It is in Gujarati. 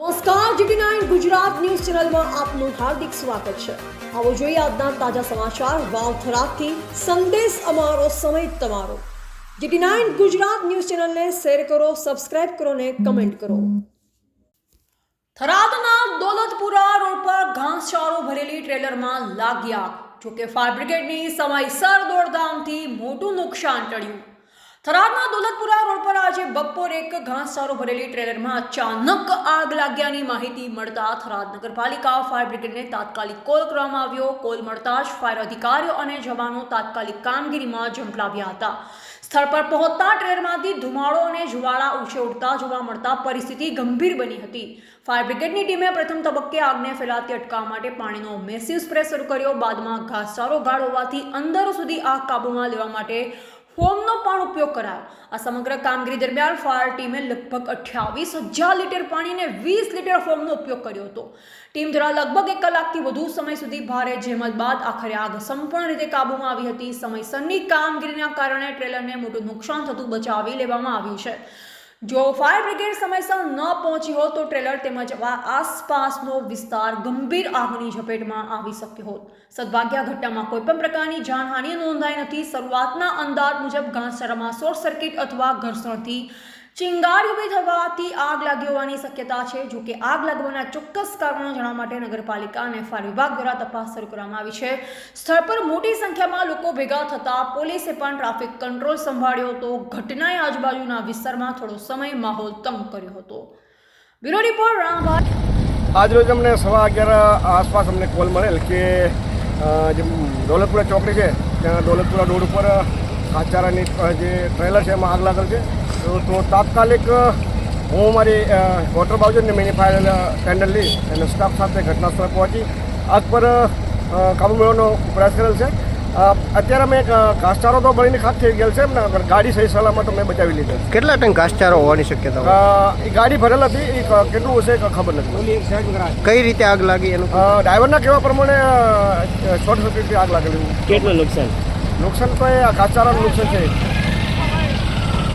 નમસ્કાર જીટી નાઇન ગુજરાત ન્યૂઝ ચેનલમાં આપનું હાર્દિક સ્વાગત છે. આવો જોઈએ આજના તાજા સમાચાર વાવથરાથી સંદેશ અમારો, સમય તમારો. જીટી નાઇન ગુજરાત ન્યૂઝ ચેનલને શેર કરો, સબસ્ક્રાઇબ કરો ને કમેન્ટ કરો. થરાદના દોલતપુરા રોડ પર ઘાસચારો ભરેલી ટ્રેલરમાં લાગ્યા. જોકે ફાયર બ્રિગેડની સમયસર દોડધામથી મોટું નુકસાન ટળ્યું. થરાદના દોલતપુરા રોડ પર આજે બપોર એક ઘાસચારો ભરેલી ટ્રેલરમાં અચાનક આગ લાગ્યાની માહિતી મળતા થરાદ નગરપાલિકા ફાયર બ્રિગેડને તાત્કાલિક કોલ કરવામાં આવ્યો. કોલ મળતા જ ફાયર અધિકારીઓ અને જવાનો તાત્કાલિક કામગીરીમાં ઝંપલાવ્યા હતા. સ્થળ પર પહોંચતા ટ્રેલરમાંથી ધુમાડો અને જુવાળા ઉછે ઉડતા જોવા મળતા પરિસ્થિતિ ગંભીર બની હતી. ફાયર બ્રિગેડની ટીમે પ્રથમ તબક્કે આગને ફેલાતી અટકાવવા માટે પાણીનો મેસિવ સ્પ્રે શરૂ કર્યો. બાદમાં ઘાસચારો ગાઢ હોવાથી અંદર સુધી આગ કાબૂમાં લેવા માટે ફોમનો પણ ઉપયોગ કરાયો. આ સમગ્ર કામગીરી દરમિયાન ફાયર ટીમે લગભગ અઠ્યાવીસ હજાર લીટર પાણી અને વીસ લીટર ફોમનો ઉપયોગ કર્યો હતો. ટીમ દ્વારા લગભગ એક કલાકથી વધુ સમય સુધી ભારે જહેમત બાદ આખરે આગ સંપૂર્ણ રીતે કાબૂમાં આવી હતી. સમયસરની કામગીરીના કારણે ટ્રેલરને મોટું નુકસાન થતું બચાવી લેવામાં આવ્યું છે. જો ફાયર બ્રિગેડ સમયસર ન પહોંચી હોત તો ટ્રેલર તેમજ આસપાસનો વિસ્તાર ગંભીર આગની ઝપેટમાં આવી શક્યો હોત. સદભાગ્યા ઘટનામાં કોઈપણ પ્રકારની જાનહાનિ નોંધાઈ નથી. શરૂઆતના અંદાજ મુજબ ઘાસચારામાં શોર્ટ સર્કિટ અથવા ઘર્ષણથી ચિંગારી ઊભી થવાથી આગ લાગી હોવાની શક્યતા છે, જો કે આગ લાગવાના ચોક્કસ કારણો જાણવા માટે નગરપાલિકા અને ફાયર વિભાગ દ્વારા તપાસ શરૂ કરવામાં આવી છે. સ્થળ પર મોટી સંખ્યામાં લોકો ભેગા થતા પોલીસે પણ ટ્રાફિક કંટ્રોલ સંભાળ્યો હતો. ઘટનાએ આજુબાજુના વિસ્તારમાં થોડો સમય માહોલ તંગ કર્યો હતો. Bureau report, Rambhai. આજરોજ અમને સવા અગિયાર આસપાસ અમને કોલ મળેલ કે જે દોલતપુરા ચોકડી છે, ત્યાં દોલતપુરા રોડ ઉપર કાચારાની જે ટ્રેલર છે, એમાં આગ લાગેલ છે. તો તો તાત્કાલિક હું મારી વોટર બાઉજર ને મિની ફાયર ટેન્ડર લઈ અને સ્ટાફ સાથે ઘટના સ્થળે પહોંચી. આગ પર કાબુ મેળવવાનો પ્રયાસ કરેલ છે. અત્યારે અમે એક ઘાસચારો તો બળીને ખાક થઈ ગયેલ છે એમને ગાડી સહી સલામત અમે બચાવી લીધેલ કેટલા ટન ઘાસચારો હોવાની શક્યતા હોય? એ ગાડી ભરેલ હતી એ કેટલું હશે ખબર નથી. કઈ રીતે આગ લાગી એનું? ડ્રાઈવરના કહેવા પ્રમાણે શોર્ટ સર્કિટથી આગ લાગેલી. કેટલું નુકસાન? નુકસાન તો એ ઘાસચારાનું નુકસાન છે.